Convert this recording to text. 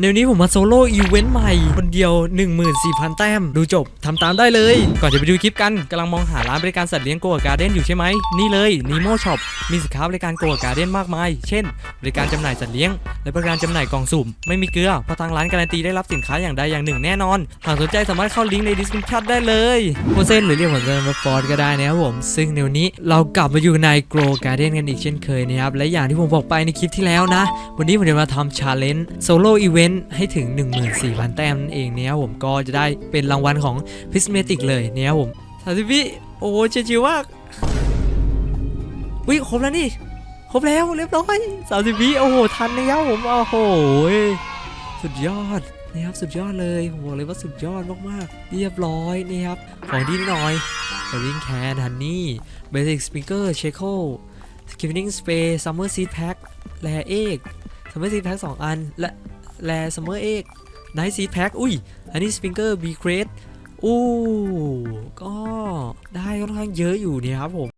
ในวันนี้ผมมาโซโล่อีเวนต์ใหม่ คนเดียว 14,000 แต้ม ดูจบทำตามได้เลย ก่อนจะไปดูคลิปกันกำลังมองหาร้านบริการสัตว์เลี้ยงโกะการ์เด้นอยู่ใช่ไหม นี่เลย Nemo Shop มีสินค้าบริการโกะการ์เด้นมากมาย เช่น บริการจำหน่ายสัตว์เลี้ยง และบริการจำหน่ายกล่องสุ่ม ไม่มีเกลือเพราะทางร้านการันตีได้รับสินค้าอย่างใดอย่างหนึ่งแน่นอน หากสนใจสามารถเข้าลิงก์ใน description ได้เลยโมเซนหรือเรียกผมว่าฟอร์ดก็ได้นะครับผม ซึ่งในวันนี้เรากลับมาอยู่ใน Grow Garden กันอีกเช่นเคยนะครับและอย่างที่ผมบอกไปในคลิปที่แล้วนะ วันนี้ผมจะมาทำชาเลนจ์โซโล่อีเวนต์ให้ถึง 14,000 แต้มนั่นเองเนี่ยผมก็จะได้เป็นรางวัลของพิสเมติกเลยเนี่ยผมสาธิวิโอ้ชิวๆมากวิครบแล้วนี่ครบแล้วเรียบร้อยสามสิบวิโอ้โหทันนะครับผมโอ้โหสุดยอดนะครับสุดยอดเลยผมบอกเลยว่าสุดยอดมากๆ เรียบร้อยนี่ครับของดีหน่อยเ a วิงแคนฮันนี่เบสิกสปิเกอร์เชโคสกิฟนิ่งสเปรย์ซัมเมอร์ซีดแพ็คแลเอกซัมเมอร์ซีดแพ็คสองอัน และ แลซัมเมอร์เอกไนท์ซีดแพ็คอุ้ยอันนี้สปริงเกอร์บีเครดอู้ก็ได้ค่อนข้างเยอะอยู่เนี่ยครับผม